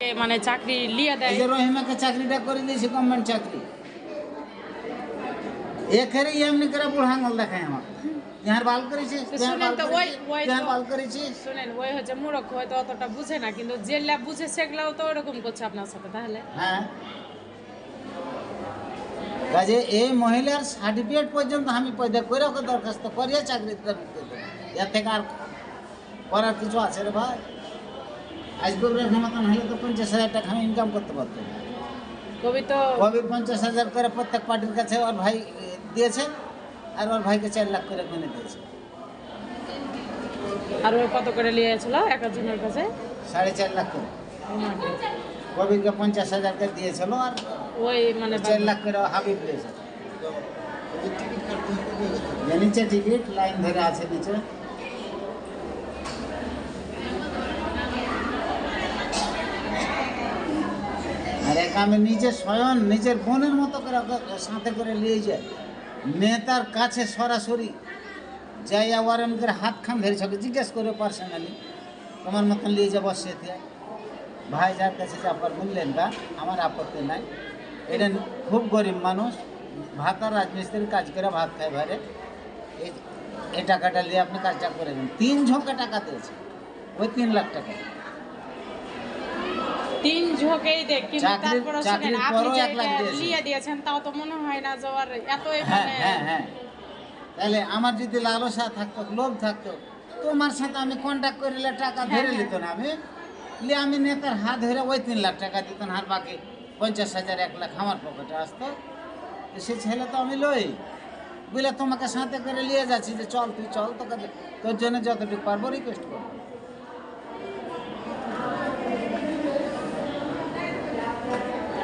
মানে চাকরি লিয়ে এই দেয় যে রহিমাকে চাকরিটা করে দিয়েছি গভর্নমেন্ট চাকরি। এখানে এমনি করে বুড় আঙুল দেখায় আমাকে যার বাল করেছিস শুনেন তো ওই ওই বাল করেছিস শুনেন ওই হচ্ছে মূর্খ হয়তো অতটা বুঝে না কিন্তু যেগুলা বুঝে সেগুলাও তো ওরকম করছে আপনার সাথে তাহলে। হ্যাঁ। কাজে এই মহিলার সার্টিফিকেট পর্যন্ত আমি পয়দা করে ওকে দরখাস্ত করিয়ে চাকরি দাবি। এর থেকে আর করার কিছু আছে রে ভাই? আজকে রেখে মতন হলে তো পঞ্চাশ হাজার টাকা আমি ইনকাম করতে পারতাম। কবি তো কবি পঞ্চাশ হাজার করে প্রত্যেক পার্টির কাছে ওর ভাই দিয়েছে আর ওর ভাইকে চার লাখ করে কিনে দিয়েছে। আর ওই কত করে নিয়েছিল? এক একজনের কাছে? সাড়ে চার লাখ করে। কবিকে পঞ্চাশ হাজার করে দিয়েছিল আর ওই মানে চার লাখ করে হাবিব দিয়েছে। নিচে টিকিট লাইন ধরে আছে নিচে। আর এক আমি নিজে স্বয়ং নিজের বোনের মতো করে সাথে করে নিয়ে যায় নেতার কাছে সরাসরি যাইয়া ওয়ারেনকে হাত খান ধরেছে ওকে জিজ্ঞেস করে পার্সোনালি তোমার মতন নিয়ে যাব সেতে। ভাই যার কাছে যা বললেন, বা, আমার আপত্তি নাই। এটা খুব গরিব মানুষ, ভাত আর রাজমিস্ত্রির কাজ করে ভাত খায় বাইরে। এই টাকাটা নিয়ে আপনি কাজটা করে দিন। তিন ঝোঁকা টাকা দিয়েছে। ওই তিন লাখ টাকা। তিন ঝোঁকেই দেখ কিন্তু তারপরে আপনি লিয়ে দিয়েছেন তাও তো মনে হয় না যে ওর এতই হ্যাঁ মানে হ্যাঁ হ্যাঁ। তাহলে আমার যদি লালসা থাকতো লোভ থাকতো তোমার সাথে আমি কন্ট্যাক্ট করিলে টাকা ধরে নিত না আমি লি আমি নেতার হাত ধরে ওই তিন লাখ টাকা দিতাম আর বাকি পঞ্চাশ হাজার এক লাখ আমার পকেটে আসতো। তো সে ছেলে তো আমি লই। বুঝলে তোমাকে সাথে করে নিয়ে যাচ্ছি যে চল তুই চল তোকে তোর জন্য যতটুকু পারব রিকোয়েস্ট করব।